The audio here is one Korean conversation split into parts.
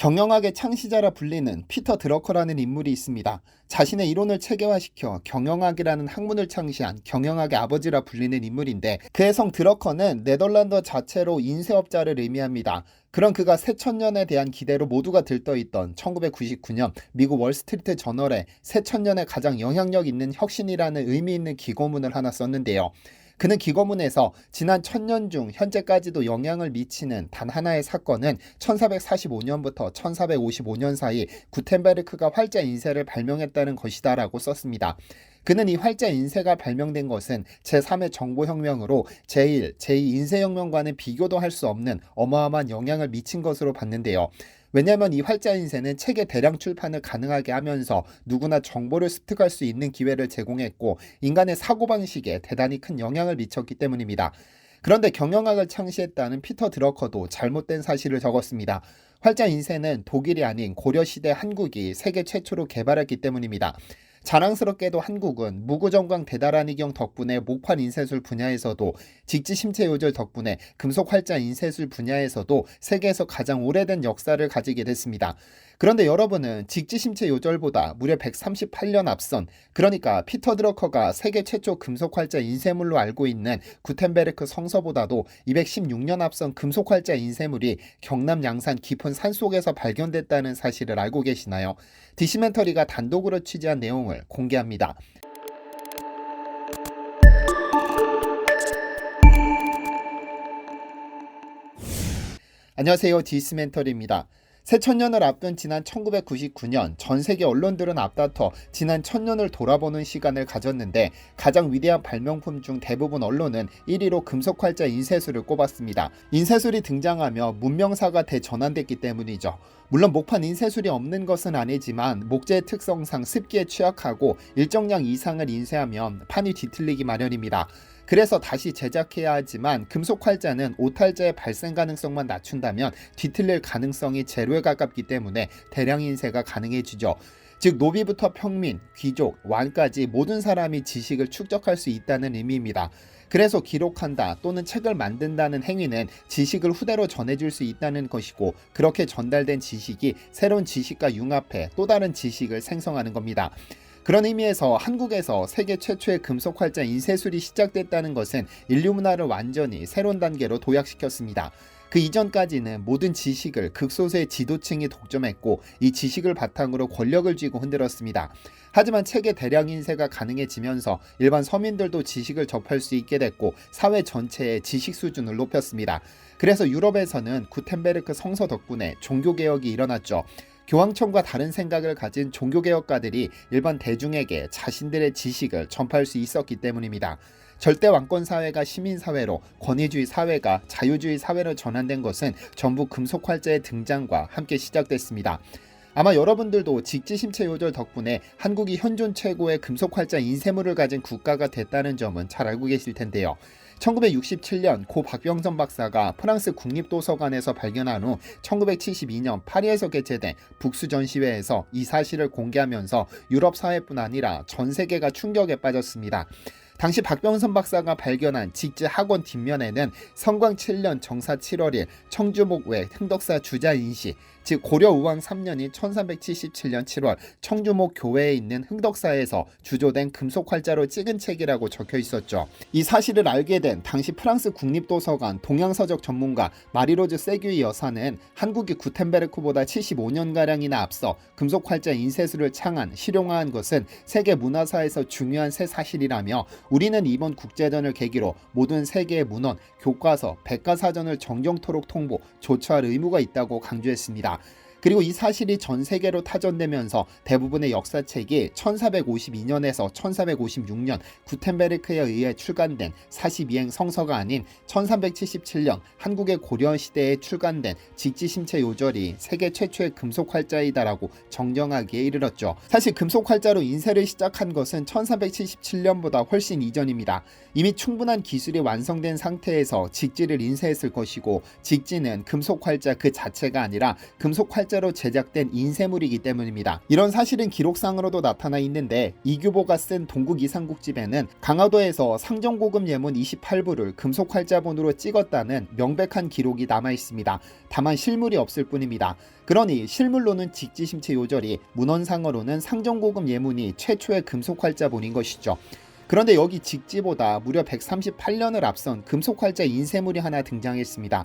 경영학의 창시자라 불리는 피터 드러커라는 인물이 있습니다. 자신의 이론을 체계화시켜 경영학이라는 학문을 창시한 경영학의 아버지라 불리는 인물인데 그의 성 드러커는 네덜란드 자체로 인쇄업자를 의미합니다. 그런 그가 새천년에 대한 기대로 모두가 들떠있던 1999년 미국 월스트리트 저널에 새천년에 가장 영향력 있는 혁신이라는 의미 있는 기고문을 하나 썼는데요. 그는 기고문에서 지난 천년 중 현재까지도 영향을 미치는 단 하나의 사건은 1445년부터 1455년 사이 구텐베르크가 활자 인쇄를 발명했다는 것이다라고 썼습니다. 그는 이 활자 인쇄가 발명된 것은 제3의 정보혁명으로 제1, 제2 인쇄혁명과는 비교도 할 수 없는 어마어마한 영향을 미친 것으로 봤는데요. 왜냐하면 이 활자 인쇄는 책의 대량 출판을 가능하게 하면서 누구나 정보를 습득할 수 있는 기회를 제공했고 인간의 사고방식에 대단히 큰 영향을 미쳤기 때문입니다. 그런데 경영학을 창시했다는 피터 드러커도 잘못된 사실을 적었습니다. 활자 인쇄는 독일이 아닌 고려시대 한국이 세계 최초로 개발했기 때문입니다. 자랑스럽게도 한국은 무구정광 대다란이경 덕분에 목판 인쇄술 분야에서도 직지 심체 요절 덕분에 금속 활자 인쇄술 분야에서도 세계에서 가장 오래된 역사를 가지게 됐습니다. 그런데 여러분은 직지심체 요절보다 무려 138년 앞선 그러니까 피터 드러커가 세계 최초 금속 활자 인쇄물로 알고 있는 구텐베르크 성서보다도 216년 앞선 금속 활자 인쇄물이 경남 양산 깊은 산속에서 발견됐다는 사실을 알고 계시나요? 디시멘터리가 단독으로 취재한 내용을 공개합니다. 안녕하세요. 디스멘터리입니다. 새천년을 앞둔 지난 1999년 전 세계 언론들은 앞다퉈 지난 천년을 돌아보는 시간을 가졌는데 가장 위대한 발명품 중 대부분 언론은 1위로 금속활자 인쇄술을 꼽았습니다. 인쇄술이 등장하며 문명사가 대전환됐기 때문이죠. 물론 목판 인쇄술이 없는 것은 아니지만 목재의 특성상 습기에 취약하고 일정량 이상을 인쇄하면 판이 뒤틀리기 마련입니다. 그래서 다시 제작해야 하지만 금속 활자는 오탈자의 발생 가능성만 낮춘다면 뒤틀릴 가능성이 제로에 가깝기 때문에 대량 인쇄가 가능해지죠. 즉 노비부터 평민, 귀족, 왕까지 모든 사람이 지식을 축적할 수 있다는 의미입니다. 그래서 기록한다 또는 책을 만든다는 행위는 지식을 후대로 전해줄 수 있다는 것이고 그렇게 전달된 지식이 새로운 지식과 융합해 또 다른 지식을 생성하는 겁니다. 그런 의미에서 한국에서 세계 최초의 금속 활자 인쇄술이 시작됐다는 것은 인류 문화를 완전히 새로운 단계로 도약시켰습니다. 그 이전까지는 모든 지식을 극소수의 지도층이 독점했고 이 지식을 바탕으로 권력을 쥐고 흔들었습니다. 하지만 책의 대량 인쇄가 가능해지면서 일반 서민들도 지식을 접할 수 있게 됐고 사회 전체의 지식 수준을 높였습니다. 그래서 유럽에서는 구텐베르크 성서 덕분에 종교개혁이 일어났죠. 교황청과 다른 생각을 가진 종교개혁가들이 일반 대중에게 자신들의 지식을 전파할 수 있었기 때문입니다. 절대 왕권 사회가 시민 사회로 권위주의 사회가 자유주의 사회로 전환된 것은 전부 금속 활자의 등장과 함께 시작됐습니다. 아마 여러분들도 직지심체 요절 덕분에 한국이 현존 최고의 금속 활자 인쇄물을 가진 국가가 됐다는 점은 잘 알고 계실 텐데요. 1967년 고 박병선 박사가 프랑스 국립도서관에서 발견한 후 1972년 파리에서 개최된 북수 전시회에서 이 사실을 공개하면서 유럽 사회뿐 아니라 전 세계가 충격에 빠졌습니다. 당시 박병선 박사가 발견한 직지 학원 뒷면에는 성광 7년 정사 7월일 청주목 외 흥덕사 주자 인시 즉 고려 우왕 3년인 1377년 7월 청주목 교회에 있는 흥덕사에서 주조된 금속 활자로 찍은 책이라고 적혀 있었죠. 이 사실을 알게 된 당시 프랑스 국립도서관 동양서적 전문가 마리로즈 세규이 여사는 한국이 구텐베르크보다 75년가량이나 앞서 금속 활자 인쇄술을 창한 실용화한 것은 세계 문화사에서 중요한 새 사실이라며 우리는 이번 국제전을 계기로 모든 세계의 문헌, 교과서, 백과사전을 정정토록 통보, 조처할 의무가 있다고 강조했습니다. 그리고 이 사실이 전 세계로 타전되면서 대부분의 역사책이 1452년에서 1456년 구텐베르크에 의해 출간된 42행 성서가 아닌 1377년 한국의 고려 시대에 출간된 직지심체 요절이 세계 최초의 금속 활자이다라고 정정하기에 이르렀죠. 사실 금속 활자로 인쇄를 시작한 것은 1377년보다 훨씬 이전입니다. 이미 충분한 기술이 완성된 상태에서 직지를 인쇄했을 것이고 직지는 금속 활자 그 자체가 아니라 금속 활자 활자로 제작된 인쇄물이기 때문입니다. 이런 사실은 기록상으로도 나타나 있는데 이규보가 쓴 동국 이상국집에는 강화도에서 상정고급 예문 28부를 금속 활자본으로 찍었다는 명백한 기록이 남아 있습니다. 다만 실물이 없을 뿐입니다. 그러니 실물로는 직지심체 요절이 문헌상으로는 상정고급 예문이 최초의 금속 활자본인 것이죠. 그런데 여기 직지보다 무려 138년을 앞선 금속 활자 인쇄물이 하나 등장했습니다.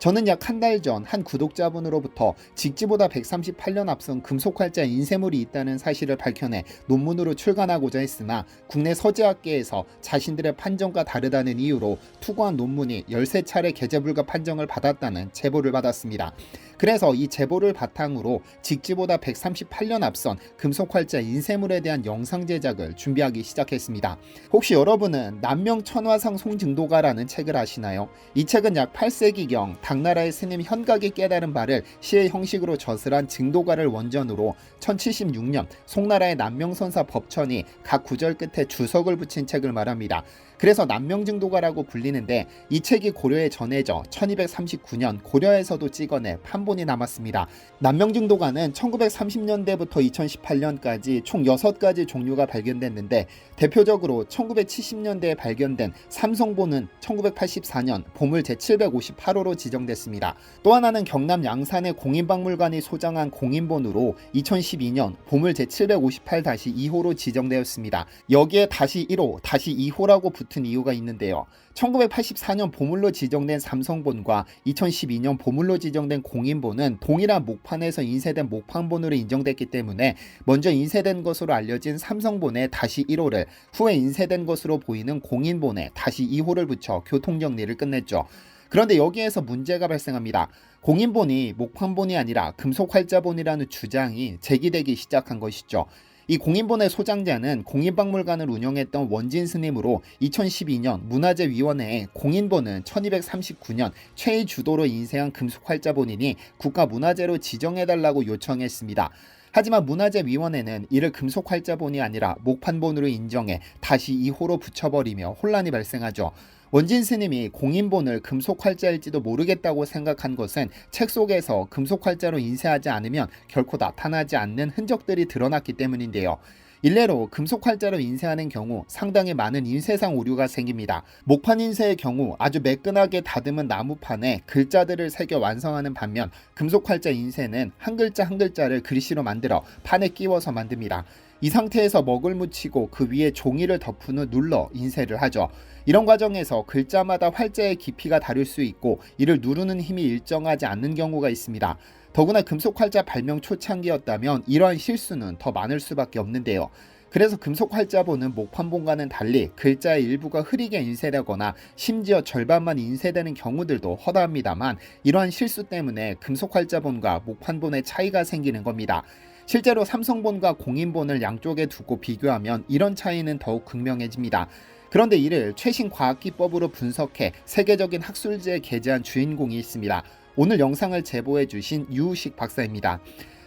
저는 약 한 달 전 한 구독자분으로부터 직지보다 138년 앞선 금속활자 인쇄물이 있다는 사실을 밝혀내 논문으로 출간하고자 했으나 국내 서재학계에서 자신들의 판정과 다르다는 이유로 투고한 논문이 13차례 게재 불가 판정을 받았다는 제보를 받았습니다. 그래서 이 제보를 바탕으로 직지보다 138년 앞선 금속활자 인쇄물에 대한 영상 제작을 준비하기 시작했습니다. 혹시 여러분은 남명천화상 송증도가라는 책을 아시나요? 이 책은 약 8세기경 당나라의 스님 현각이 깨달은 바를 시의 형식으로 저술한 증도가를 원전으로 1076년 송나라의 남명선사 법천이 각 구절 끝에 주석을 붙인 책을 말합니다. 그래서 남명증도가라고 불리는데 이 책이 고려에 전해져 1239년 고려에서도 찍어내 판본이 남았습니다. 남명증도가는 1930년대부터 2018년까지 총 6가지 종류가 발견됐는데 대표적으로 1970년대에 발견된 삼성본은 1984년 보물 제758호로 지정됐습니다. 또 하나는 경남 양산의 공인박물관이 소장한 공인본으로 2012년 보물 제758-2호로 지정되었습니다. 여기에 다시 1호, 다시 2호라고 붙은 이유가 있는데요. 1984년 보물로 지정된 삼성본과 2012년 보물로 지정된 공인본은 동일한 목판에서 인쇄된 목판본으로 인정됐기 때문에 먼저 인쇄된 것으로 알려진 삼성본에 다시 1호를 후에 인쇄된 것으로 보이는 공인본에 다시 2호를 붙여 교통정리를 끝냈죠. 그런데 여기에서 문제가 발생합니다. 공인본이 목판본이 아니라 금속활자본이라는 주장이 제기되기 시작한 것이죠. 이 공인본의 소장자는 공인박물관을 운영했던 원진 스님으로 2012년 문화재위원회에 공인본은 1239년 최의 주도로 인쇄한 금속활자본이니 국가문화재로 지정해달라고 요청했습니다. 하지만 문화재위원회는 이를 금속활자본이 아니라 목판본으로 인정해 다시 2호로 붙여버리며 혼란이 발생하죠. 원진 스님이 공인본을 금속활자일지도 모르겠다고 생각한 것은 책 속에서 금속활자로 인쇄하지 않으면 결코 나타나지 않는 흔적들이 드러났기 때문인데요. 일례로 금속활자로 인쇄하는 경우 상당히 많은 인쇄상 오류가 생깁니다. 목판 인쇄의 경우 아주 매끈하게 다듬은 나무판에 글자들을 새겨 완성하는 반면 금속활자 인쇄는 한 글자 한 글자를 글씨로 만들어 판에 끼워서 만듭니다. 이 상태에서 먹을 묻히고 그 위에 종이를 덮은 후 눌러 인쇄를 하죠. 이런 과정에서 글자마다 활자의 깊이가 다를 수 있고 이를 누르는 힘이 일정하지 않는 경우가 있습니다. 더구나 금속 활자 발명 초창기였다면 이러한 실수는 더 많을 수밖에 없는데요. 그래서 금속 활자본은 목판본과는 달리 글자의 일부가 흐리게 인쇄되거나 심지어 절반만 인쇄되는 경우들도 허다합니다만 이러한 실수 때문에 금속 활자본과 목판본의 차이가 생기는 겁니다. 실제로 삼성본과 공인본을 양쪽에 두고 비교하면 이런 차이는 더욱 극명해집니다. 그런데 이를 최신 과학기법으로 분석해 세계적인 학술지에 게재한 주인공이 있습니다. 오늘 영상을 제보해 주신 유우식 박사입니다.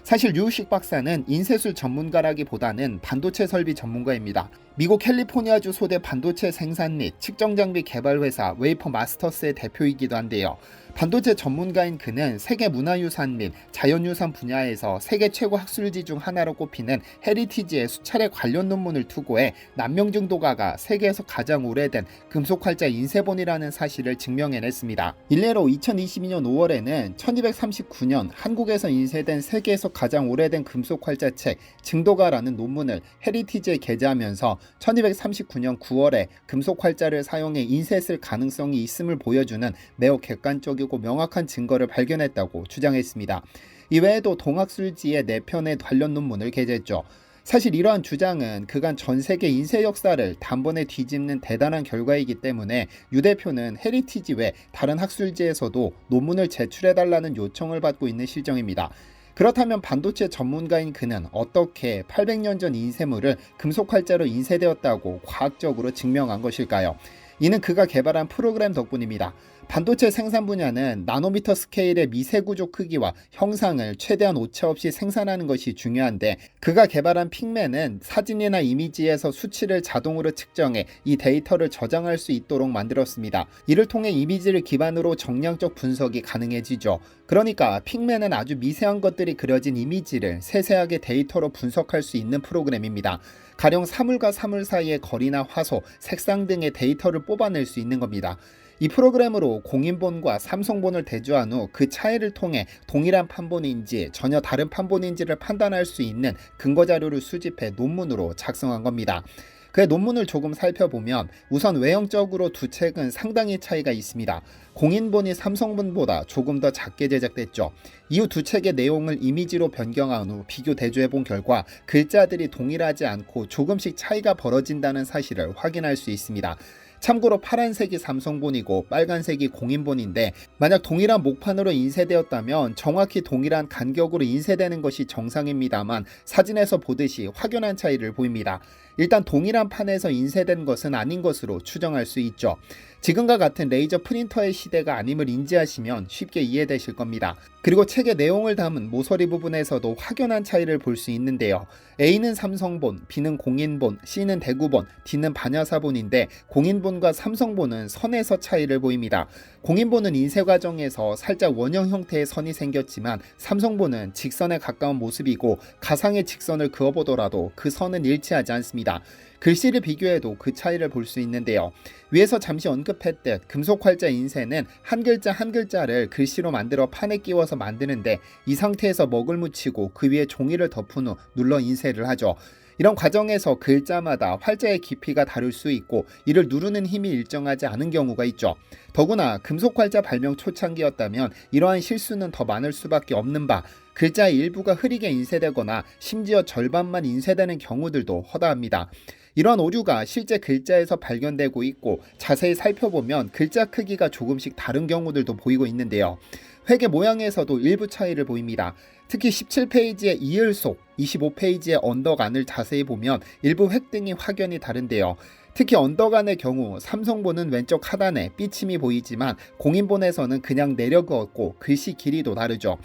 사실 유우식 박사는 인쇄술 전문가라기보다는 반도체 설비 전문가입니다. 미국 캘리포니아주 소대 반도체 생산 및 측정 장비 개발 회사 웨이퍼 마스터스의 대표이기도 한데요. 반도체 전문가인 그는 세계 문화유산 및 자연유산 분야에서 세계 최고 학술지 중 하나로 꼽히는 헤리티지에 수차례 관련 논문을 투고해 남명증 도가가 세계에서 가장 오래된 금속활자 인쇄본이라는 사실을 증명해냈습니다. 일례로 2022년 5월에는 1239년 한국에서 인쇄된 세계에서 가장 오래된 금속활자책 증도가라는 논문을 헤리티지에 게재하면서 1239년 9월에 금속 활자를 사용해 인쇄했을 가능성이 있음을 보여주는 매우 객관적이고 명확한 증거를 발견했다고 주장했습니다. 이외에도 동학술지의 4편의 관련 논문을 게재했죠. 사실 이러한 주장은 그간 전 세계 인쇄 역사를 단번에 뒤집는 대단한 결과이기 때문에 유 대표는 헤리티지 외 다른 학술지에서도 논문을 제출해달라는 요청을 받고 있는 실정입니다. 그렇다면 반도체 전문가인 그는 어떻게 800년 전 인쇄물을 금속활자로 인쇄되었다고 과학적으로 증명한 것일까요? 이는 그가 개발한 프로그램 덕분입니다. 반도체 생산 분야는 나노미터 스케일의 미세 구조 크기와 형상을 최대한 오차 없이 생산하는 것이 중요한데 그가 개발한 픽맨은 사진이나 이미지에서 수치를 자동으로 측정해 이 데이터를 저장할 수 있도록 만들었습니다. 이를 통해 이미지를 기반으로 정량적 분석이 가능해지죠. 그러니까 픽맨은 아주 미세한 것들이 그려진 이미지를 세세하게 데이터로 분석할 수 있는 프로그램입니다. 가령 사물과 사물 사이의 거리나 화소, 색상 등의 데이터를 뽑아낼 수 있는 겁니다. 이 프로그램으로 공인본과 삼성본을 대조한 후 그 차이를 통해 동일한 판본인지 전혀 다른 판본인지를 판단할 수 있는 근거 자료를 수집해 논문으로 작성한 겁니다. 그의 논문을 조금 살펴보면 우선 외형적으로 두 책은 상당히 차이가 있습니다. 공인본이 삼성본보다 조금 더 작게 제작됐죠. 이후 두 책의 내용을 이미지로 변경한 후 비교 대조해 본 결과 글자들이 동일하지 않고 조금씩 차이가 벌어진다는 사실을 확인할 수 있습니다. 참고로 파란색이 삼성본이고 빨간색이 공인본인데 만약 동일한 목판으로 인쇄되었다면 정확히 동일한 간격으로 인쇄되는 것이 정상입니다만 사진에서 보듯이 확연한 차이를 보입니다. 일단 동일한 판에서 인쇄된 것은 아닌 것으로 추정할 수 있죠. 지금과 같은 레이저 프린터의 시대가 아님을 인지하시면 쉽게 이해되실 겁니다. 그리고 책의 내용을 담은 모서리 부분에서도 확연한 차이를 볼 수 있는데요. A는 삼성본, B는 공인본, C는 대구본, D는 반야사본인데 공인본과 삼성본은 선에서 차이를 보입니다. 공인본은 인쇄 과정에서 살짝 원형 형태의 선이 생겼지만 삼성본은 직선에 가까운 모습이고 가상의 직선을 그어보더라도 그 선은 일치하지 않습니다. 글씨를 비교해도 그 차이를 볼 수 있는데요. 위에서 잠시 언급했듯 금속 활자 인쇄는 한 글자 한 글자를 글씨로 만들어 판에 끼워서 만드는데 이 상태에서 먹을 묻히고 그 위에 종이를 덮은 후 눌러 인쇄를 하죠. 이런 과정에서 글자마다 활자의 깊이가 다를 수 있고 이를 누르는 힘이 일정하지 않은 경우가 있죠. 더구나 금속 활자 발명 초창기였다면 이러한 실수는 더 많을 수밖에 없는 바 글자의 일부가 흐리게 인쇄되거나 심지어 절반만 인쇄되는 경우들도 허다합니다. 이러한 오류가 실제 글자에서 발견되고 있고 자세히 살펴보면 글자 크기가 조금씩 다른 경우들도 보이고 있는데요. 획의 모양에서도 일부 차이를 보입니다. 특히 17페이지의 이을속, 25페이지의 언덕안을 자세히 보면 일부 획 등이 확연히 다른데요. 특히 언덕안의 경우 삼성본은 왼쪽 하단에 삐침이 보이지만 공인본에서는 그냥 내려 그었고 글씨 길이도 다르죠.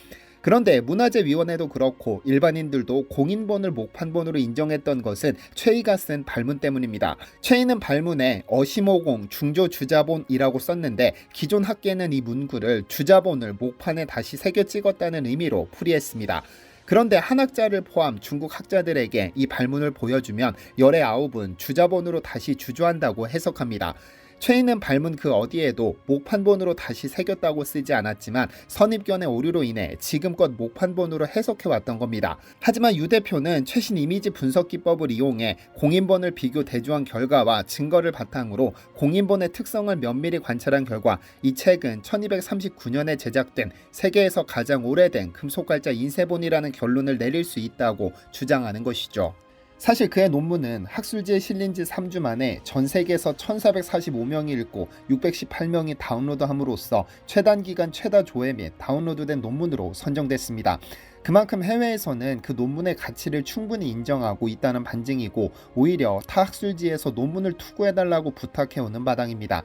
그런데 문화재위원회도 그렇고 일반인들도 공인본을 목판본으로 인정했던 것은 최이가 쓴 발문 때문입니다. 최이는 발문에 어시모공 중조주자본이라고 썼는데 기존 학계는 이 문구를 주자본을 목판에 다시 새겨 찍었다는 의미로 풀이했습니다. 그런데 한학자를 포함 중국 학자들에게 이 발문을 보여주면 열의 아홉은 주자본으로 다시 주조한다고 해석합니다. 최인은 발문 그 어디에도 목판본으로 다시 새겼다고 쓰지 않았지만 선입견의 오류로 인해 지금껏 목판본으로 해석해 왔던 겁니다. 하지만 유 대표는 최신 이미지 분석 기법을 이용해 공인본을 비교 대조한 결과와 증거를 바탕으로 공인본의 특성을 면밀히 관찰한 결과 이 책은 1239년에 제작된 세계에서 가장 오래된 금속갈자 인쇄본이라는 결론을 내릴 수 있다고 주장하는 것이죠. 사실 그의 논문은 학술지에 실린 지 3주 만에 전 세계에서 1445명이 읽고 618명이 다운로드함으로써 최단 기간 최다 조회 및 다운로드된 논문으로 선정됐습니다. 그만큼 해외에서는 그 논문의 가치를 충분히 인정하고 있다는 반증이고 오히려 타 학술지에서 논문을 투고해달라고 부탁해오는 바당입니다.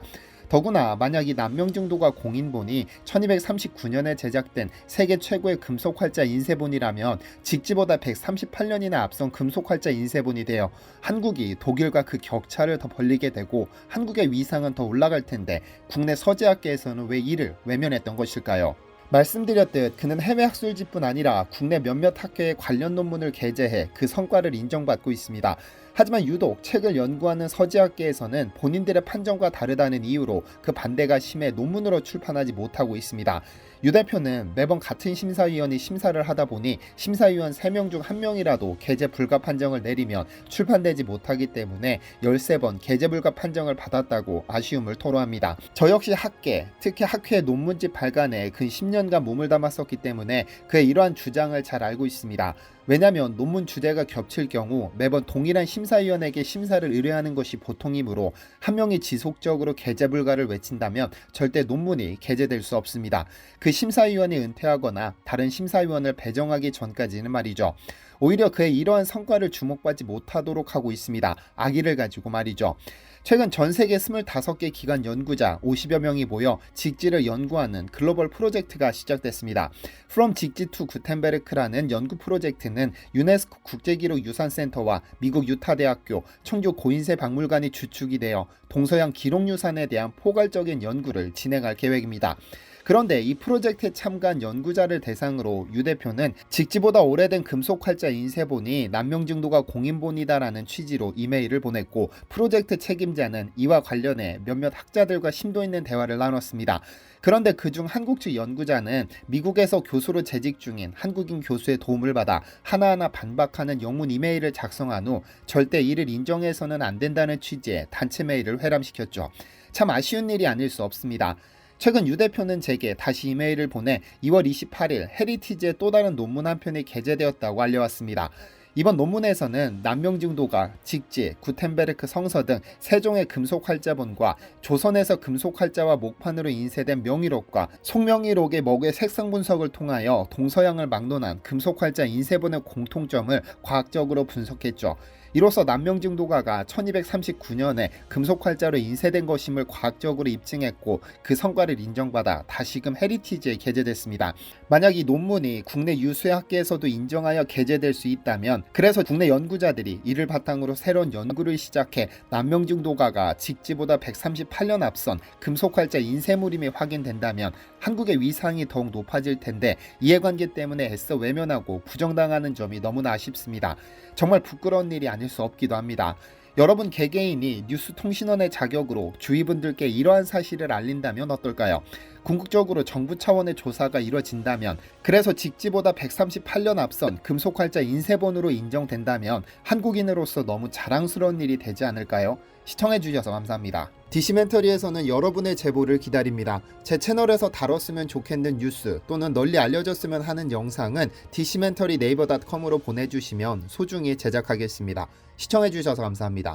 더구나 만약 이 남명증도가 공인본이 1239년에 제작된 세계 최고의 금속활자 인쇄본이라면 직지보다 138년이나 앞선 금속활자 인쇄본이 되어 한국이 독일과 그 격차를 더 벌리게 되고 한국의 위상은 더 올라갈 텐데 국내 서재학계에서는 왜 이를 외면했던 것일까요? 말씀드렸듯 그는 해외 학술지뿐 아니라 국내 몇몇 학회에 관련 논문을 게재해 그 성과를 인정받고 있습니다. 하지만 유독 책을 연구하는 서지학계에서는 본인들의 판정과 다르다는 이유로 그 반대가 심해 논문으로 출판하지 못하고 있습니다. 유 대표는 매번 같은 심사위원이 심사를 하다 보니 심사위원 3명 중 1명이라도 게재 불가 판정을 내리면 출판되지 못하기 때문에 13번 게재 불가 판정을 받았다고 아쉬움을 토로합니다. 저 역시 학계, 특히 학회 논문집 발간에 근 10년간 몸을 담았었기 때문에 그의 이러한 주장을 잘 알고 있습니다. 왜냐하면 논문 주제가 겹칠 경우 매번 동일한 심사위원에게 심사를 의뢰하는 것이 보통이므로 한 명이 지속적으로 게재 불가를 외친다면 절대 논문이 게재될 수 없습니다. 그 심사위원이 은퇴하거나 다른 심사위원을 배정하기 전까지는 말이죠. 오히려 그의 이러한 성과를 주목받지 못하도록 하고 있습니다. 악의를 가지고 말이죠. 최근 전 세계 25개 기관 연구자 50여 명이 모여 직지를 연구하는 글로벌 프로젝트가 시작됐습니다. From 직지 to 구텐베르크라는 연구 프로젝트는 유네스코 국제기록 유산센터와 미국 유타대학교 청주 고인세 박물관이 주축이 되어 동서양 기록유산에 대한 포괄적인 연구를 진행할 계획입니다. 그런데 이 프로젝트에 참가한 연구자를 대상으로 유 대표는 직지보다 오래된 금속 활자 인쇄본이 난명증도가 공인본이다라는 취지로 이메일을 보냈고 프로젝트 책임자는 이와 관련해 몇몇 학자들과 심도 있는 대화를 나눴습니다. 그런데 그중 한국 측 연구자는 미국에서 교수로 재직 중인 한국인 교수의 도움을 받아 하나하나 반박하는 영문 이메일을 작성한 후 절대 이를 인정해서는 안 된다는 취지의 단체 메일을 회람시켰죠. 참 아쉬운 일이 아닐 수 없습니다. 최근 유 대표는 제게 다시 이메일을 보내 2월 28일 헤리티지의 또 다른 논문 한 편이 게재되었다고 알려왔습니다. 이번 논문에서는 난명증도가 직지, 구텐베르크 성서 등 세종의 금속 활자본과 조선에서 금속 활자와 목판으로 인쇄된 명의록과 송명의록의 먹의 색상 분석을 통하여 동서양을 막론한 금속 활자 인쇄본의 공통점을 과학적으로 분석했죠. 이로써 난명증도가가 1239년에 금속 활자로 인쇄된 것임을 과학적으로 입증했고 그 성과를 인정받아 다시금 헤리티지에 게재됐습니다. 만약 이 논문이 국내 유수의 학계에서도 인정하여 게재될 수 있다면 그래서 국내 연구자들이 이를 바탕으로 새로운 연구를 시작해 난명증도가가 직지보다 138년 앞선 금속 활자 인쇄물임이 확인된다면 한국의 위상이 더욱 높아질 텐데 이해관계 때문에 애써 외면하고 부정당하는 점이 너무나 아쉽습니다. 정말 부끄러운 일이 아닐 수 없기도 합니다. 여러분 개개인이 뉴스통신원의 자격으로 주위 분들께 이러한 사실을 알린다면 어떨까요? 궁극적으로 정부 차원의 조사가 이뤄진다면 그래서 직지보다 138년 앞선 금속활자 인쇄본으로 인정된다면 한국인으로서 너무 자랑스러운 일이 되지 않을까요? 시청해주셔서 감사합니다. 디시멘터리에서는 여러분의 제보를 기다립니다. 제 채널에서 다뤘으면 좋겠는 뉴스 또는 널리 알려졌으면 하는 영상은 디시멘터리 네이버 닷컴으로 보내주시면 소중히 제작하겠습니다. 시청해주셔서 감사합니다.